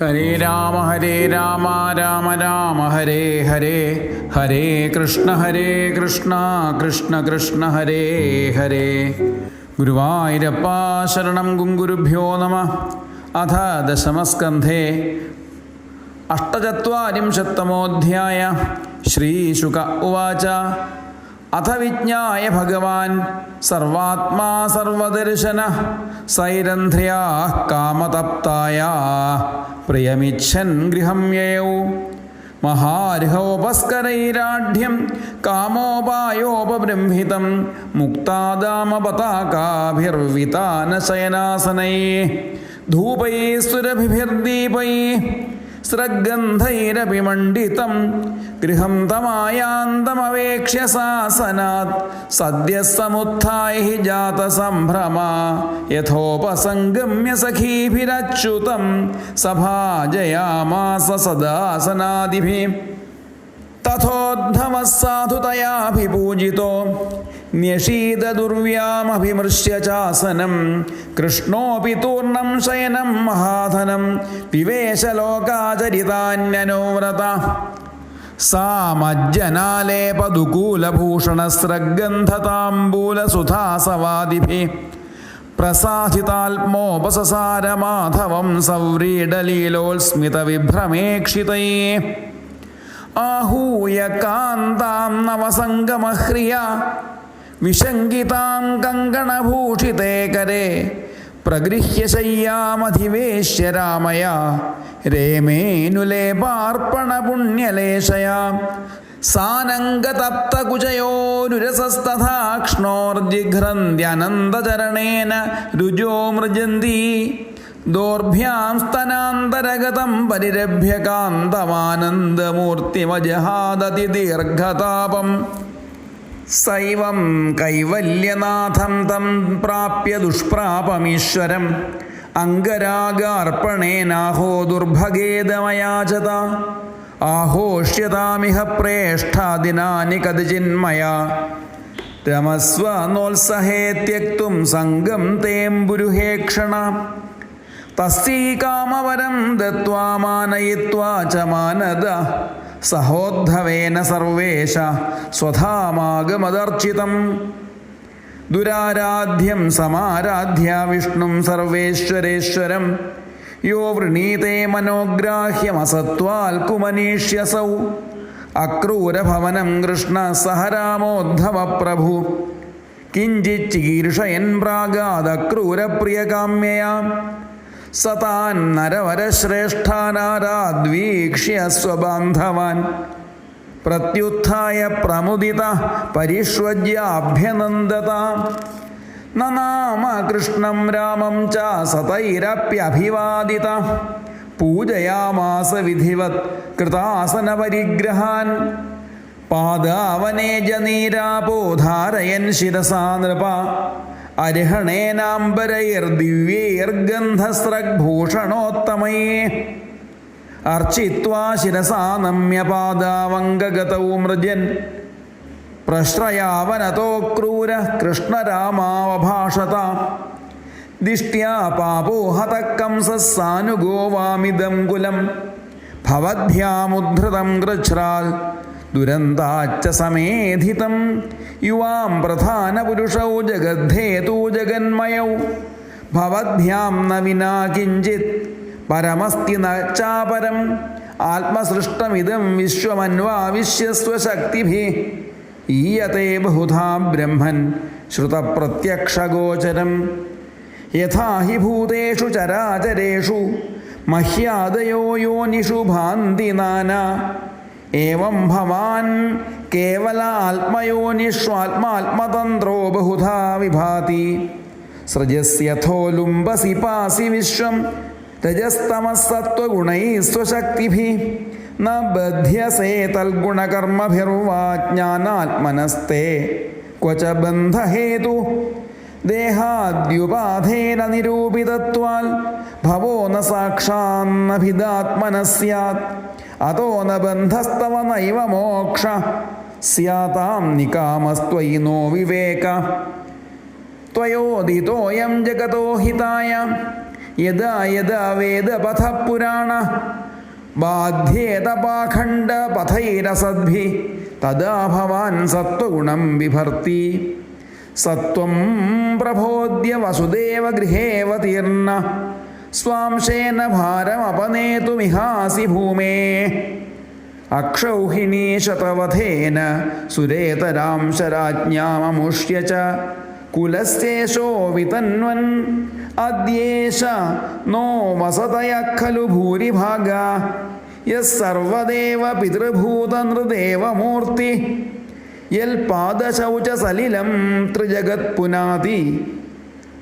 ഹരേ രാമ ഹരേ രാമ രാമ രാമ ഹരേ ഹരേ ഹരേ കൃഷ്ണ ഹരേ കൃഷ്ണ കൃഷ്ണ കൃഷ്ണ ഹരേ ഹരേ. ഗുരുവായൂരപ്പ ശരണം ഗുരുഭ്യോ നമ. അഥ ദശമസ്കന്ധേ. അഷ്ടചത്വരിംശത്തമോധ്യായ. ശ്രീശുക ഉവാച. അഥ വിജ്ഞായ ഭഗവാൻ സർവാത്മാ സർവദർശന സൈരന്ധ്ര്യാ കാമതപ്തായ പ്രിയമിച്ഛൻ ഗൃഹം യയൗ. മഹാർഹോപസ്കരൈരാഢ്യം കാമോപായോപബൃംഹിതം മുക്താദാമപതാകാഭിർവിതാനശയനാസനൈ. ധൂപൈ സുരഭിഭിർദീപൈ. स्रग्गन्धैरपि मण्डितं गृहं तमायान्तमवेक्ष्य सासनात् सद्यः समुत्थाय हि जातसम्भ्रमा यथोपसङ्गम्य सखीभिरच्युतं सभाजयामास सदासनादिभिः साधुतया साधुतयाभिपूजितो ന്യഷീതദുർവ്യാമഭിമൃശ്യ ചാസനം കൃഷ്ണോപി തൂർണം ശയനം മഹാധനം പിവേശലോകാചരിതാന്യനോവ്രത സാ മജ്ജനാലേപദുകൂലഭൂഷണസ്രഗന്ധതാംബൂലസുധാസവാദിഭി പ്രസാദിതാത്മോപസസാരമാധവം സൗവ്രീഡലീലോത്സ്മിതവിഭ്രമേക്ഷിതൈ आहूय कान्तां नवसङ्गमह्रिया വിശങ്കിതാം കങ്കണഭൂഷിതേ കരേ. പ്രഗൃഹ്യ ശയ്യാമധിവേശ്യ രാമയ. രേമേനുലേപാർപ്പണപുണ്യലേശയാ. സാനങ്കതപ്തകുചയോരുരസസ്തഥാക്ഷ്ണോർജിഘ്രന്ത്യനന്തചരണേന രുജോ മൃജന്തി. ദോർഭ്യാം സ്തനാന്തരഗതം പരിരഭ്യ കാന്തമാനന്ദമൂർത്തിമജഹാദതി ദീർഘതാപം സൈവം കൈവല്യനാഥം തം പ്രാപ്യ ദുഷ്പ്രാപമീശ്വരം. അംഗരാഗാർപ്പണേനാഹോ ദുർഭഗേദമയാചത. ആഘോഷ്യതാമിഹ പ്രേഷ്ഠാദിനാനി കതിചിന്മയ. രമസ്വ നോത്സഹേ ത്യക്തും സംഘം തേംബുരുഹേ ക്ഷണ തസ്സീകാമവരം ദത്വാ മാനയിത്വാ ച മാനദ. സഹോദ്ധവേന സർവേശ സ്വധാമാഗമദർച്ചിതം. ദുരാരാധ്യം സമാരാധ്യ വിഷ്ണും സർവേശ്വരേശ്വരം. യോ വൃണീതേ മനോഗ്രാഹ്യമസത്വാൽ കുമനീഷ്യസൗ അക്രൂരഭവനം കൃഷ്ണ സഹരാമോദ്ധവ പ്രഭു കിഞ്ചിച്ചീർഷയൻ പ്രാഗാദക്രൂരപ്രിയകാമ്യയാം സതാൻ നരവരശ്രേഷ്ഠാനാരാദ്വീക്ഷ്യ സ്വബാന്ധവാൻ. പ്രത്യുത്ഥായ പ്രമുദിത പരിഷ്വജ്യാഭ്യനന്ദത. നനാമ കൃഷ്ണം രാമം ച സതൈരപ്യഭിവാദിത. പൂജയാമാസ വിധിവത് കൃതാസനപരിഗ്രഹാൻ. പാദാവനേജനീരാപോധാരയൻ ശിരസാ നൃപ. അർഹണേനാംബരൈർദിവ്യൈർഗന്ധസ്രഗ്ഭൂഷണോത്തമയേ അർച്ചിത്വാ ശിരസാ നമ്യപാദാവംഗഗതൗ മൃജൻ പ്രശ്രയാവനതോ ക്രൂര കൃഷ്ണരാമാവഭാഷത. ദിഷ്ട്യാ പാപോഹതക്കംസാനുഗോവാമിദം കുലം. ഭവദ്ഭ്യാമുദ്ധൃതം കൃച്ഛ്രാൽ ദുരന്താച്ച സമേധിതം. യുവാം പ്രധാനപുരുഷൗ ജഗദ്ധേതൂ ജഗന്മയൗ. ഭവദ്ഭ്യാം ന വിനാ കിഞ്ചിത്. പരമസ്തി ന ചാപരം. ആത്മസൃഷ്ടമിതം വിശ്വമന്വാവിശ്യസ്വശക്തിഭി. ഈയത്തെ ബഹുധാ ബ്രഹ്മൻ ശ്രുതപ്രത്യക്ഷഗോചരം. യഥാ ഹി ഭൂതേഷു ചരാചരേഷു. മഹ്യാദയോ യോനിഷു ഭാന്തി നാനാ. ഏവം ഭവാൻ കേവല ആത്മയോനിഷ്വാത്മാത്മതന്ത്രോ ബഹുധാ വിഭാതി. സൃജസ്യഥോലുംബസി പാസി വിശ്വം. രജസ്തമസത്വഗുണൈ സ്വശക്തിഭി ന ബധ്യസേ തൽഗുണകർമ്മഭിർവാജ്ഞാനാത്മനസ്തേ. ക്വച ബന്ധഹേതു. ദേഹാദ്യുപാധേന നിരൂപിതത്വാൽ. ഭവോ ന സാക്ഷാന്നഭിദാത്മന സ്യാത്. അതോ നബന്ധസ്തവ ബന്ധസ്തവ നൈവ മോക്ഷ? സ്യാതാം നികാമസ്ത്വയി നോ വിവേക. ത്വയോദിതോയം ജഗതോ ഹിതായ. യഥാ യഥാ വേദപഥപുരാണ. ബാധ്യേത പാഖണ്ഡ പഥൈരസദ്ഭി. തദാ ഭവാൻ സത്വഗുണം വിഭർത്തി. സത്വം പ്രബോധ്യ വസുദേവ ഗൃഹേവതീർണ സ്വാംശേന ഭാരമപനേതുമിഹാസി ഭൂമേ. അക്ഷൗഹിണീ ശതവധേന സുരേതരാം ശരാജ്ഞാമമുഷ്യ ച. കുലസ്യേഷോ വിതന്വൻ അദ്യേശ നോ വസതയ ഖലു ഭൂരിഭാഗ യർവദേവ പിതൃഭൂതനൃദേവമൂർത്തി. യൽപാദശൗച സലിലം ത്രിജഗത് പുനാതി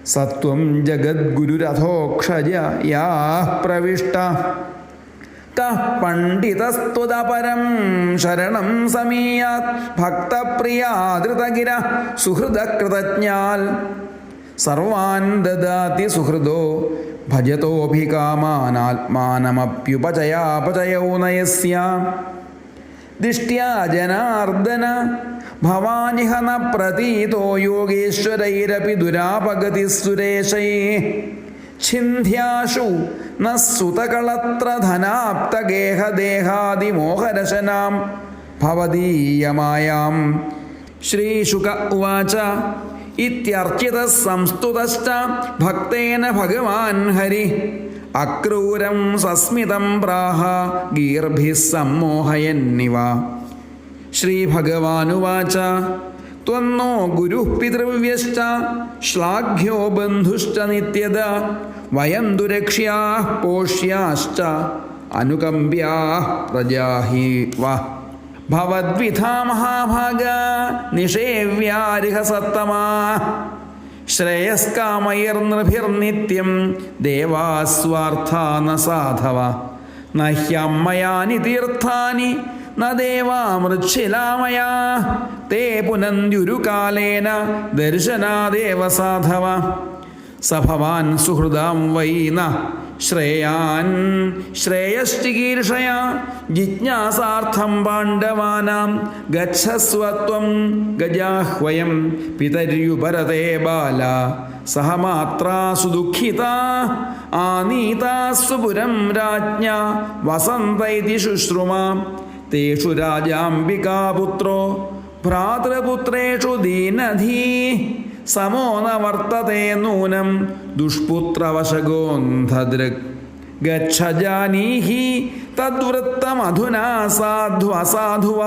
സത്വം ജഗദ്ഗുരുരഥോക്ഷജ യാ പ്രവിഷ്ട. പണ്ഡിതസ്തുതപരം ശരണം സമീയാത് ഭക്തപ്രിയാതൃതഗിര സുഹൃതകൃതജ്ഞാൽ സർവാൻ ദദാതി സുഹൃദോ ഭജതോഭികാമാനാത്മാനമപ്യുപചയാപചയൗ നയസ്യ ദിഷ്ട്യാ ജനാർദ്ദന ഭവാനിഹ ന പ്രതീതോ യോഗേശ്വരൈരപി ദുരാപഗതി സുരേശൈ. ഛിന്ധ്യാശു ന സുതകളത്ര ധനാപ്തഗേഹദേഹാദിമോഹരശനാം. ഭവദീയമായാം. ശ്രീശുക ഉവാച. ഇത്യർച്ചിത സംസ്തുതശ്ച ഭക്തേന ഭഗവാൻ ഹരി. അക്രൂരം സസ്മിതം പ്രാഹ ഗീർഭിः സമ്മോഹയന്നിവ ശ്രീഭഗവാനുവാച. ത്വന്നോ ഗുരു പിതൃവ്യശ്ച ശ്ലാഘ്യോ ബന്ധുശ്ച നിത്യത വയം ദുരക്ഷ്യാ പോഷ്യാശ്ച അനുകമ്പ്യാ പ്രജാഹി വ ഭവദ്വിധാ മഹാഭാഗ നിഷേവ്യാരിഹസത്തമാ. ശ്രേയസ്കാമൈർനൃഭിർനിത്യം ദേവാസ്വാർത്ഥാ ന സാധവ നഹ്യമ്മയാനി ഹ്യമ്മയാനി തീർത്ഥാനി ന ദേവാമൃച്ഛിലാമയാ തേ പുനന്ത്യുരുകാലേന ദർശനാദേവ സാധവ. സ ഭവാൻ സുഹൃദാം വൈന ശ്രേയാൻ ശ്രേയശ്ചികീർഷയ ജിജ്ഞാസാർത്ഥം പാണ്ഡവാനാം ഗച്ഛസ്വത്വം ഗജാഹ്വയം പിതര്യുപരതേ ബാല. സഹ മാത്രാ സുദുഃഖിത ആനീതാസ്വപുരം രാജ്ഞ വസന്തൈതി ശുശ്രുമാ. തേഷു രാജാംബികാപുത്രോ ഭ്രാതൃപുത്രേഷു ദീനധീ സമോ ന വർത്തത്തെ നൂനം ദുഷ്പുത്രവശഗോന്ധദൃക് ഗച്ഛ ജാനീഹി തദ്വൃത്തമധുനാ സാധു അസാധുവ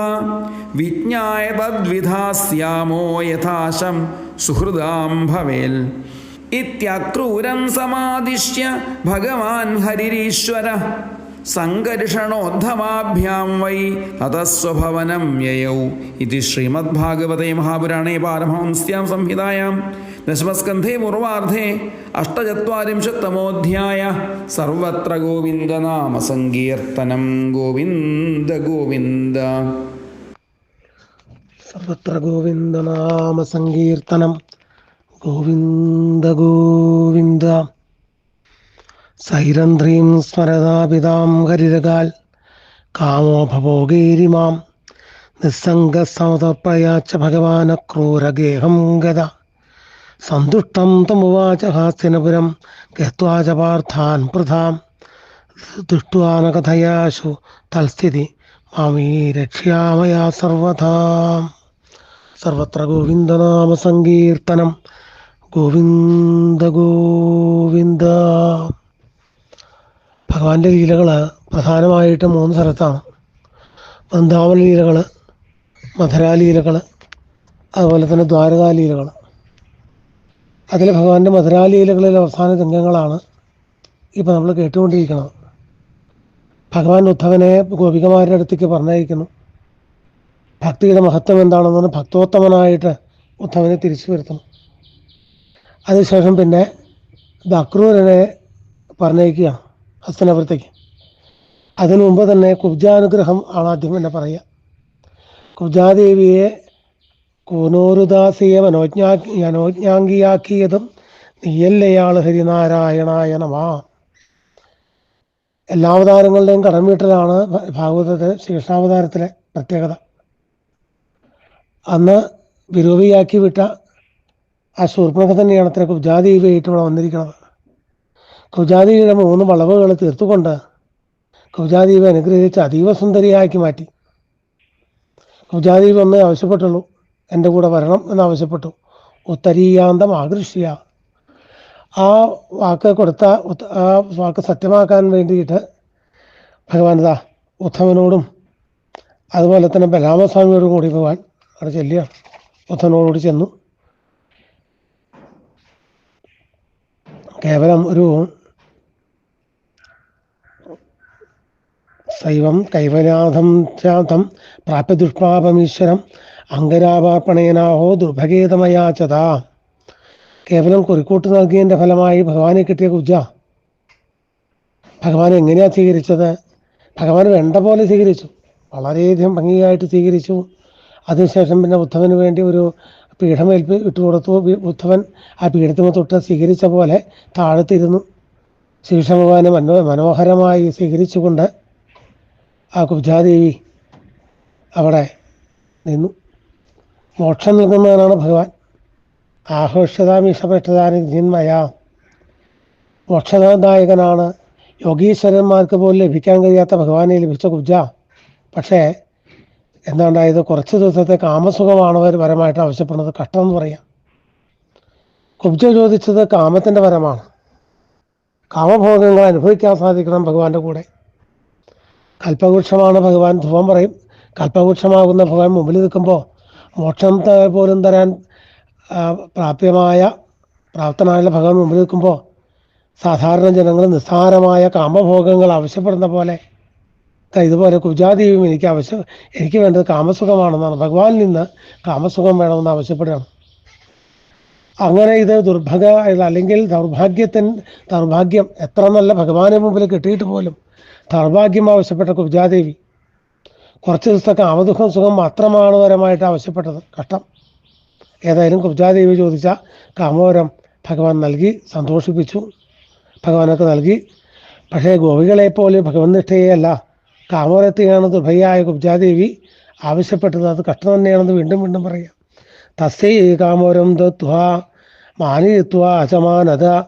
വിജ്ഞായ തദ്വിധാസ്യാമോ യഥാശം സുഹൃദാം ഭവേൽ. ഇത്യക്രൂരം സമാദിശ്യ ഭഗവാൻ ഹരിരീശ്വര സംഘർഷണോദ്ധമാഭ്യാം വൈ തതസ്വഭവനം യയൗ ഇതി ശ്രീമദ്ഭാഗവതേ മഹാപുരാണേ പാരമഹംസ്യാം സംഹിതായാം ദശമസ്കന്ധേ പൂർവാർദ്ധേ അഷ്ടചത്വാരിംശത്തമോധ്യായ സർവത്ര ഗോവിന്ദനാമ സങ്കീർത്തനം ഗോവിന്ദ ഗോവിന്ദ. സർവത്ര ഗോവിന്ദനാമ സങ്കീർത്തനം ഗോവിന്ദ ഗോവിന്ദ. സൈരന്ധ്രീം സ്മരതാപിതാം ഹരിരകാൽ. കാമോ ഭവോഗേരിമാം നിസ്സംഗസമതർപ്പയാച്ച ഭഗവാനക്രൂരഗേഹം ഗത സന്തുഷ്ടം തമുവാച ഹാസ്യനപുരം ഗത്വാച പാർത്ഥാൻ പൃഥാം ദൃഷ്ട്വാനകഥയാശു തൽസ്ഥിതി മാമീ രക്ഷ്യാമയാ സർവഥാ. സർവത്ര ഗോവിന്ദനാമ സങ്കീർത്തനം ഗോവിന്ദ ഗോവിന്ദ. ഭഗവാന്റെ ലീലകൾ പ്രധാനമായിട്ട് മൂന്ന് സ്ഥലത്താണ്. വൃന്ദാവന ലീലകൾ മധുരാലീലകൾ അതുപോലെ തന്നെ ദ്വാരകാലീലകൾ അതിൽ ഭഗവാന്റെ മധുരാലീലകളിലെ അവസാന രംഗങ്ങളാണ് ഇപ്പം നമ്മൾ കേട്ടുകൊണ്ടിരിക്കുന്നത്. ഭഗവാൻ ഉദ്ധവനെ ഗോപികമാരുടെ അടുത്തേക്ക് പറഞ്ഞയക്കുന്നു. ഭക്തിയുടെ മഹത്വം എന്താണെന്ന് ഭക്തോത്തമനായിട്ട് ഉദ്ധവനെ തിരിച്ചു വരുത്തുന്നു. അതിനുശേഷം പിന്നെ ദക്രൂരനെ പറഞ്ഞയക്കുകയാണ്. ഹസ്തനപുരത്തേക്ക് അതിനു മുമ്പ് തന്നെ കുബ്ജാനുഗ്രഹം ആണ് ആദ്യം തന്നെ പറയുക. കുബ്ജാദേവിയെ കൂനൂരുദാസിയെ മനോജ്ഞാ മനോജ്ഞാംഗിയാക്കിയതും നീയല്ലയാൾ ഹരിനാരായണായ എല്ലാ അവതാരങ്ങളുടെയും കടം വീട്ടലാണ് ഭാഗവതത്തിലെ ഭാഗവതത്തെ ശേഷാവതാരത്തിലെ പ്രത്യേകത. അന്ന് വിരൂപിയാക്കി വിട്ട ആ ശൂർപ്പണൊക്കെ തന്നെയാണ് അത്ര കുബ്ജാദേവിയായിട്ട് ഇവിടെ വന്നിരിക്കുന്നത്. കുജാതിയുടെ മൂന്ന് വളവുകൾ തീർത്തുകൊണ്ട് കുജാദീപ് അനുഗ്രഹിച്ച് അതീവ സുന്ദരിയാക്കി മാറ്റി. കുജാദീപ് ഒന്ന് ആവശ്യപ്പെട്ടുള്ളൂ. എന്റെ കൂടെ വരണം എന്നാവശ്യപ്പെട്ടു ഉത്തരീയാന്തം ആകൃഷ്യ ആ വാക്ക് കൊടുത്ത ആ വാക്ക് സത്യമാക്കാൻ വേണ്ടിയിട്ട് ഭഗവാൻ ഇതാ ഉദ്ധവനോടും അതുപോലെ തന്നെ ബലരാമസ്വാമിയോടും കൂടി ഭഗവാൻ അവിടെ ചെല്ലുക. ഉദ്ധവനോടുകൂടി ചെന്നു. കേവലം ഒരു ശൈവം കൈവനാഥം ചാതം പ്രാപ്യ ദുഷ്പാപമീശ്വരം അങ്കരാപാർപ്പണേനാഹോ ദുർഭഗേതമയാചത കേവലം കുറിക്കൂട്ട് നൽകിയതിന്റെ ഫലമായി ഭഗവാനെ കിട്ടിയ കുജ ഭഗവാൻ എങ്ങനെയാണ് സ്വീകരിച്ചത്? ഭഗവാൻ വേണ്ട പോലെ സ്വീകരിച്ചു. വളരെയധികം ഭംഗിയായിട്ട് സ്വീകരിച്ചു. അതിനുശേഷം പിന്നെ ഉദ്ധവന് വേണ്ടി ഒരു പീഠമേൽപ്പ് ഇട്ടുകൊടുത്തു കൊടുത്തു. ബുദ്ധവൻ ആ പീഠത്തിന് തൊട്ട് സ്വീകരിച്ച പോലെ താഴത്തിരുന്നു. ശ്രീകൃഷ്ണ ഭഗവാനെ മനോ മനോഹരമായി സ്വീകരിച്ചുകൊണ്ട് ആ കുബ്ജാദേവി അവിടെ നിന്നു. മോക്ഷം നൽകുന്നവനാണ് ഭഗവാൻ. ആഘോഷതാമീഷപ്പെട്ടതാനിന്മയ മോക്ഷദായകനാണ് യോഗീശ്വരന്മാർക്ക് പോലും ലഭിക്കാൻ കഴിയാത്ത ഭഗവാനെ ലഭിച്ച കുബ്ജ പക്ഷേ എന്താണ്ടായത്? കുറച്ച് ദിവസത്തെ കാമസുഖമാണ് അവർ പരമായിട്ട് ആവശ്യപ്പെടുന്നത്. കഷ്ടം എന്ന് പറയാം. കുബ്ജ ചോദിച്ചത് കാമത്തിന്റെ പരമാണ്. കാമഭോഗങ്ങൾ അനുഭവിക്കാൻ സാധിക്കണം ഭഗവാന്റെ കൂടെ. കൽപ്പവൃക്ഷമാണ് ഭഗവാൻ. ധ്രുവം പറയും കൽപ്പവൃക്ഷമാകുന്ന ഭഗവാൻ മുമ്പിൽ നിൽക്കുമ്പോൾ മോക്ഷം പോലും തരാൻ പ്രാപ്യമായ പ്രാപ്തനായുള്ള ഭഗവാൻ മുമ്പിൽ നിൽക്കുമ്പോൾ സാധാരണ ജനങ്ങൾ നിസ്സാരമായ കാമഭോഗങ്ങൾ ആവശ്യപ്പെടുന്ന പോലെ ഇതുപോലെ കുജാദേവിയും എനിക്ക് ആവശ്യം എനിക്ക് വേണ്ടത് കാമസുഖമാണെന്നാണ്. ഭഗവാനിൽ നിന്ന് കാമസുഖം വേണമെന്ന് ആവശ്യപ്പെടുകയാണ്. അങ്ങനെ ഇത് ദുർഭഗ അല്ലെങ്കിൽ ദൗർഭാഗ്യത്തിൻ ദൗർഭാഗ്യം എത്ര നല്ല ഭഗവാനെ മുമ്പിൽ കിട്ടിയിട്ട് പോലും ദൗർഭാഗ്യം ആവശ്യപ്പെട്ട കുബ്ജാദേവി കുറച്ച് ദിവസത്തൊക്കെ കാമദുഃഖം സുഖം മാത്രമാണ് വരമായിട്ട് ആവശ്യപ്പെട്ടത്. കഷ്ടം. ഏതായാലും കുബ്ജാദേവി ചോദിച്ച കാമോരം ഭഗവാൻ നൽകി സന്തോഷിപ്പിച്ചു. ഭഗവാനൊക്കെ നൽകി. പക്ഷേ ഗോപികളെ പോലെ ഭഗവത് നിഷ്ഠയെയല്ല കാമോരത്തെയാണ് ദുർഭയായ കുബ്ജാദേവി ആവശ്യപ്പെട്ടത്. അത് കഷ്ടം തന്നെയാണെന്ന് വീണ്ടും വീണ്ടും പറയാം. തസ്യൈ കാമോരം ദത്വ മാനിത്വ അചമാനത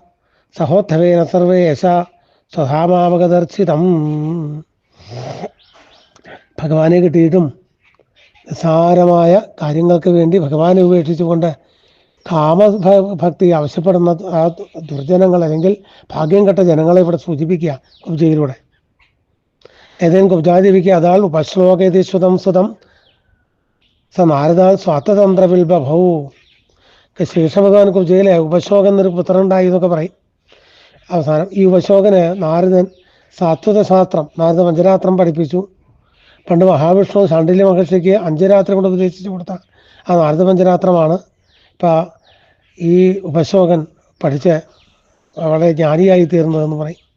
സഹോദ്ധവേന സർവേശ. സ്വധാമാവകദർശിതം ഭഗവാനെ കിട്ടിയിട്ടും നിസ്സാരമായ കാര്യങ്ങൾക്ക് വേണ്ടി ഭഗവാനെ ഉപേക്ഷിച്ചുകൊണ്ട് കാമ ഭക്തി ആവശ്യപ്പെടുന്ന ആ ദുർജനങ്ങൾ അല്ലെങ്കിൽ ഭാഗ്യം കെട്ട ജനങ്ങളെ ഇവിടെ സൂചിപ്പിക്കുക കുബ്ജയിലൂടെ ഏതെങ്കിലും കുബ്ജാദേവിക്ക് അതാൾ ഉപശ്ലോകേതി സ്വതം സുതം. സ നാരദാൽ ശേഷ ശേഷഭഗവാൻ കുബ്ജയിലെ ഉപശ്ലോകം എന്നൊരു പുത്രനുണ്ടായി എന്നൊക്കെ പറയും. അവസാനം ഈ ഉപശോകന് നാരദൻ സാത്വത ശാസ്ത്രം നാരദ പഞ്ചരാത്രം പഠിപ്പിച്ചു. പണ്ട് മഹാവിഷ്ണു ശാണ്ഡില്യ മഹർഷിക്ക് അഞ്ചരാത്രം കൊണ്ട് ഉപദേശിച്ചു കൊടുത്ത ആ നാരദ പഞ്ചരാത്രമാണ്. ഇപ്പം ഈ ഉപശോകൻ പഠിച്ച് വളരെ ജ്ഞാനിയായി തീർന്നതെന്ന് പറയും.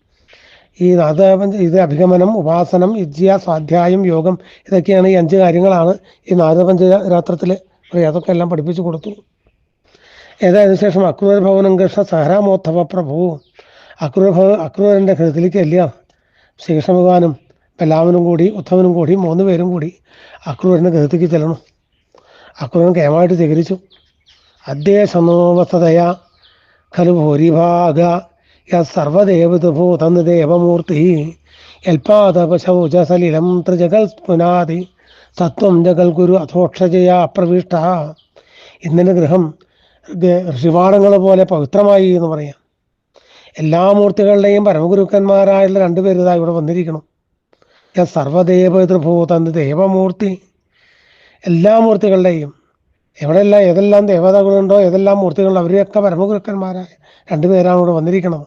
ഈ നാരദ പഞ്ച ഇത് അഭിഗമനം ഉപാസനം വിദ്യ സ്വാധ്യായം യോഗം ഇതൊക്കെയാണ് ഈ അഞ്ച് കാര്യങ്ങളാണ് ഈ നാരദ പഞ്ചരാത്രത്തിൽ പറയും അതൊക്കെ എല്ലാം പഠിപ്പിച്ചു കൊടുത്തു. ഏതായതിനു ശേഷം അക്രൂരഭവനം കൃഷ്ണ സഹരാമോത്ഥവ പ്രഭു. അക്രൂര അക്രൂരന്റെ ഹൃദയത്തിലേക്ക് അല്ല ശ്രീകൃഷ്ണ ഭഗവാനും ബലാമനും കൂടി ഉദ്ധവനും കൂടി മൂന്ന് പേരും കൂടി അക്രൂരന്റെ ഗൃഹത്തേക്ക് ചെല്ലണം. അക്രൂരൻ കേമായിട്ട് സ്വീകരിച്ചു. അദ്ദേശനോവസ്ഥതയാ ഖലു ഭൂരിഭാഗ സർവദേവതഭൂതന്ന് ദേവമൂർത്തി യൽപാദപശൗച സലിലം ത്രിജഗൽ പുനാതി സത്വം ജഗൽ ഗുരു അധോക്ഷജയ അപ്രവിഷ്ട ഇന്നലെ ഗൃഹം ഋഷിപാടങ്ങൾ പോലെ പവിത്രമായി എന്ന് പറയാം. എല്ലാ മൂർത്തികളുടെയും പരമഗുരുക്കന്മാരായുള്ള രണ്ടുപേർ ഇതാ ഇവിടെ വന്നിരിക്കണം. യ സർവദേവതൃഭൂതന്ന് ദേവമൂർത്തി എല്ലാ മൂർത്തികളുടെയും. എവിടെയെല്ലാം ഏതെല്ലാം ദേവതകളുണ്ടോ ഏതെല്ലാം മൂർത്തികളുണ്ടോ അവരെയൊക്കെ പരമഗുരുക്കന്മാരായ രണ്ടുപേരാണ് ഇവിടെ വന്നിരിക്കുന്നത്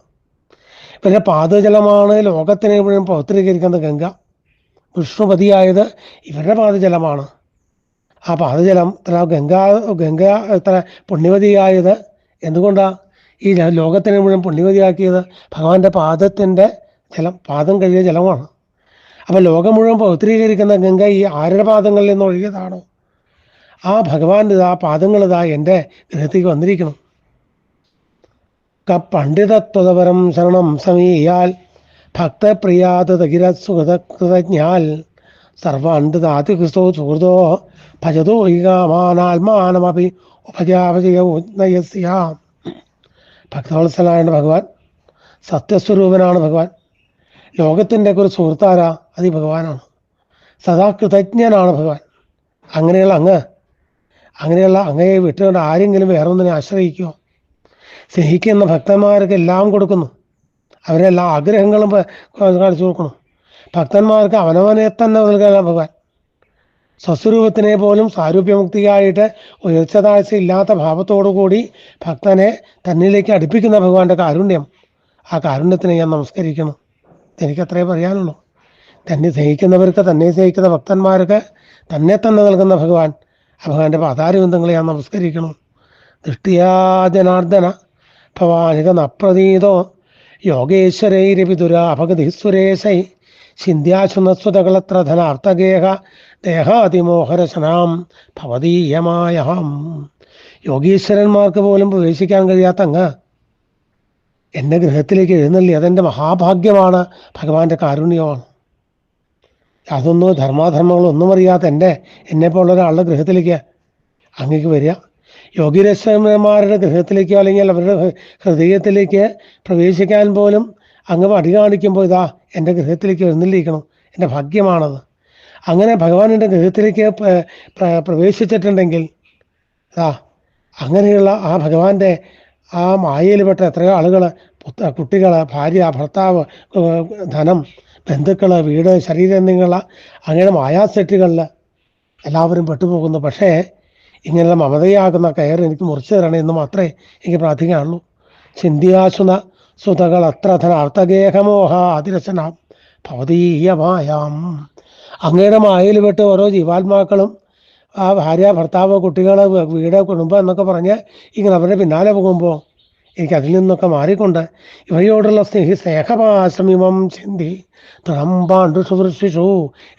പിന്നെ പാതജലമാണ് ലോകത്തിനെ മുഴുവൻ പൗത്രീകരിക്കുന്ന ഗംഗ. വിഷ്ണുപതിയായത് ഇവരുടെ പാതജലമാണ് ആ പാതജലം ഇത്ര ഗംഗാ ഗംഗ ഇത്ര പുണ്യവതിയായത് എന്തുകൊണ്ടാണ് ഈ ലോകത്തിനെ മുഴുവൻ പുണ്യവതിയാക്കിയത് ഭഗവാന്റെ പാദത്തിന്റെ ജലം പാദം കഴിയ ജലമാണ്. അപ്പോൾ ലോകം മുഴുവൻ പൗത്രീകരിക്കുന്ന ഗംഗ ഈ ആരുടെ പാദങ്ങളിൽ നിന്ന് ഒഴുകിയതാണോ? ആ ഭഗവാന്റെ ആ പാദങ്ങൾ ഇതാ എന്റെ ഗൃഹത്തേക്ക് വന്നിരിക്കണം പണ്ഡിതത്വപരം ശരണം സമീയാൽ ഭക്തപ്രിയാത സുഹൃതജ്ഞാൽ സർവാണ്ഡിതാതി ക്രിസ്തോ സുഹൃതോ ഭജതോ ഹി സത്യസ്വരൂപനാണ് ഭഗവാൻ. ലോകത്തിന്റെ ഒരു സുഹൃത്താരാ അത് ഭഗവാനാണ്. സദാ കൃതജ്ഞനാണ് ഭഗവാൻ. അങ്ങനെയുള്ള അങ്ങ് അങ്ങനെയുള്ള അങ്ങയെ വിട്ടുകൊണ്ട് ആരെങ്കിലും വേറെ ഒന്നിനെ ആശ്രയിക്കുമോ സ്നേഹിക്കുന്ന ഭക്തന്മാർക്ക് എല്ലാം കൊടുക്കുന്നു. അവരെല്ലാ ആഗ്രഹങ്ങളും കാണിച്ചു കൊടുക്കണം ഭക്തന്മാർക്ക് അവനവനെ തന്നെ നൽകാനാണ് ഭഗവാൻ. സ്വസ്വരൂപത്തിനെ പോലും സാരൂപ്യമുക്തിയായിട്ട് ഉയർച്ച താഴ്ച ഇല്ലാത്ത ഭാവത്തോടു കൂടി ഭക്തനെ തന്നിലേക്ക് അടുപ്പിക്കുന്ന ഭഗവാന്റെ കാരുണ്യം ആ കാരുണ്യത്തിനെ ഞാൻ നമസ്കരിക്കുന്നു. എനിക്കത്രേ പറയാനുള്ളൂ. തന്നെ സ്നേഹിക്കുന്നവർക്ക് തന്നെ സ്നേഹിക്കുന്ന ഭക്തന്മാർക്ക് തന്നെ തന്നെ നൽകുന്ന ഭഗവാൻ ആ ഭഗവാന്റെ പാതാരബന്ധങ്ങളെ ഞാൻ നമസ്കരിക്കുന്നു. ദൃഷ്ടിയാ ജനാർദ്ദന ഭവാനിക നപ്രതീതോ യോഗേശ്വരൈരവിതുര അപഗതി സുരേശൈ ചിന്യാശുനസ്വതകളത്ര ധനാർത്ഥഗേഹ ദേഹാതിമോഹരശനാം ഭവതീയമായഹം യോഗീശ്വരന്മാർക്ക് പോലും പ്രവേശിക്കാൻ കഴിയാത്ത അങ്ങ് എന്റെ ഗൃഹത്തിലേക്ക് എഴുന്നള്ളി അതെന്റെ മഹാഭാഗ്യമാണ് ഭഗവാന്റെ കാരുണ്യമാണ്. അതൊന്നും ധർമാധർമ്മങ്ങളൊന്നും അറിയാത്ത എന്റെ എന്നെപ്പോലുള്ള ഒരാളുടെ ഗൃഹത്തിലേക്ക് അങ്ങേക്ക് വരിക. യോഗീരശ്വരന്മാരുടെ ഗൃഹത്തിലേക്കോ അല്ലെങ്കിൽ അവരുടെ ഹൃദയത്തിലേക്ക് പ്രവേശിക്കാൻ പോലും അങ്ങ് അടി കാണിക്കുമ്പോൾ ഇതാ എന്റെ ഗൃഹത്തിലേക്ക് എഴുന്നള്ളിക്കണം എന്റെ ഭാഗ്യമാണത്. അങ്ങനെ ഭഗവാനിന്റെ ഗൃഹത്തിലേക്ക് പ്ര- പ്ര- പ്രവേശിച്ചിട്ടുണ്ടെങ്കിൽ ആ അങ്ങനെയുള്ള ആ ഭഗവാന്റെ ആ മായയിൽപ്പെട്ട എത്ര ആളുകൾ കുട്ടികൾ ഭാര്യ ഭർത്താവ് ധനം ബന്ധുക്കൾ വീട് ശരീരം എന്നിങ്ങനെയുള്ള അങ്ങനെ മായാസെറ്റുകളിൽ എല്ലാവരും പെട്ടുപോകുന്നു. പക്ഷേ ഇങ്ങനെയുള്ള മമതയാകുന്ന കയർ എനിക്ക് മുറിച്ചു തരണം എന്ന് മാത്രമേ എനിക്ക് പ്രാർത്ഥിക്കാനുള്ളൂ. ചിന്തിയാസുന സുതകൾ അത്ര ധനാർത്ഥഗേഹമോഹ അതിരസനാം ഭവതീയമായാം അങ്ങയുടെ മായയിൽ പെട്ട് ഓരോ ജീവാത്മാക്കളും ആ ഭാര്യ ഭർത്താവ് കുട്ടികൾ വീട് കുടുംബം എന്നൊക്കെ പറഞ്ഞ് ഇങ്ങനെ അവരുടെ പിന്നാലെ പോകുമ്പോൾ എനിക്ക് അതിൽ നിന്നൊക്കെ മാറിക്കൊണ്ട് ഇവയോടുള്ള സ്നേഹി സ്നേഹമാശ്രമിമം ചിന്തി തുറമ്പാണ്ടു സുവൃഷിഷു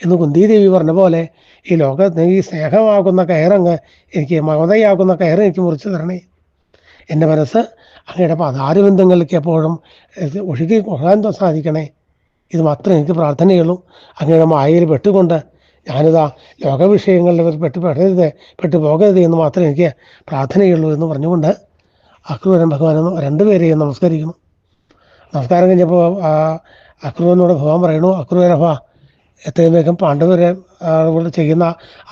എന്ന് കുന്തിദേവി പറഞ്ഞ പോലെ ഈ ലോകത്തിന് ഈ സ്നേഹമാകുന്ന കയറങ്ങ് എനിക്ക് മമതയാകുന്ന കയറ് എനിക്ക് മുറിച്ചു തരണേ. എന്റെ മനസ്സ് അങ്ങയുടെ പതാരബന്ധങ്ങളിലേക്ക് എപ്പോഴും ഒഴുകി കൊള്ളാൻ സാധിക്കണേ. ഇത് മാത്രം എനിക്ക് പ്രാർത്ഥനയുള്ളൂ. അങ്ങനെ മായയിൽ പെട്ടുകൊണ്ട് ഞാനിതാ ലോകവിഷയങ്ങളിൽ പെട്ട് പെടരുത് പെട്ടു പോകരുത് എന്ന് മാത്രമേ എനിക്ക് പ്രാർത്ഥനയുള്ളൂ എന്ന് പറഞ്ഞുകൊണ്ട് അക്രൂരൻ ഭഗവാൻ രണ്ടുപേരെയും നമസ്കരിക്കുന്നു. നമസ്കാരം കഴിഞ്ഞപ്പോൾ അക്രൂരനോട് ഭഗവാൻ പറയണു അക്രൂരഭ എത്രയും വേഗം പാണ്ഡവരെ ചെയ്യുന്ന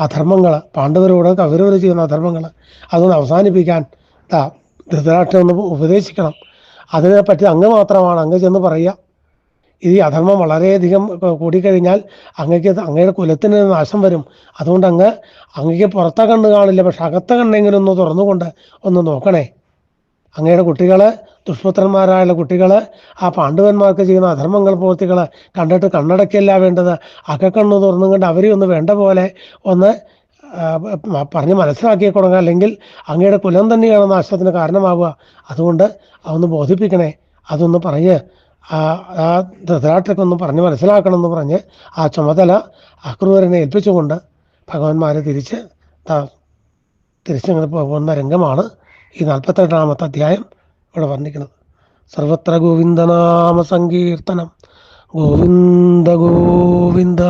അധർമ്മങ്ങൾ പാണ്ഡവരോട് കൗരവർ ചെയ്യുന്ന അധർമ്മങ്ങൾ അതൊന്ന് അവസാനിപ്പിക്കാൻ ധൃതരാഷ്ട്രം ഒന്ന് ഉപദേശിക്കണം. അതിനെപ്പറ്റി അങ്ങ് മാത്രമാണ് അങ്ങ് ചെന്ന് പറയുക. ഈ അധർമ്മം വളരെയധികം കൂടിക്കഴിഞ്ഞാൽ അങ്ങക്ക് അങ്ങയുടെ കുലത്തിന് നാശം വരും. അതുകൊണ്ട് അങ്ങ് അങ്ങക്ക് പുറത്തെ കണ്ണ് കാണില്ല പക്ഷെ അകത്തെ കണ്ണെങ്കിലും ഒന്ന് തുറന്നുകൊണ്ട് ഒന്ന് നോക്കണേ. അങ്ങയുടെ കുട്ടികൾ ദുഷ്പുത്രന്മാരായുള്ള കുട്ടികൾ ആ പാണ്ഡവന്മാർക്ക് ചെയ്യുന്ന അധർമ്മങ്ങൾ പ്രവൃത്തികൾ കണ്ടിട്ട് കണ്ണടക്കല്ല വേണ്ടത്. അകക്കണ്ണ് തുറന്നും തുറന്നുകൊണ്ട് അവരെ ഒന്ന് വേണ്ട പോലെ ഒന്ന് പറഞ്ഞ് മനസ്സിലാക്കി കൊടുക്കുക. അല്ലെങ്കിൽ അങ്ങയുടെ കുലം തന്നെയാണ് നാശത്തിന് കാരണമാവുക. അതുകൊണ്ട് അതൊന്ന് ബോധിപ്പിക്കണേ. അതൊന്ന് പറഞ്ഞ് ആ ആ പറഞ്ഞ് മനസ്സിലാക്കണം എന്ന് പറഞ്ഞ് ആ ചുമതല അക്രൂരനെ ഏൽപ്പിച്ചുകൊണ്ട് ഭഗവാന്മാരെ തിരിച്ച് തിരിച്ചങ്ങനെ പോകുന്ന രംഗമാണ് ഈ നാൽപ്പത്തെട്ടാമത്തെ അധ്യായം ഇവിടെ വർണിക്കുന്നത്. സർവത്ര ഗോവിന്ദനാമ സങ്കീർത്തനം. ഗോവിന്ദ ഗോവിന്ദ.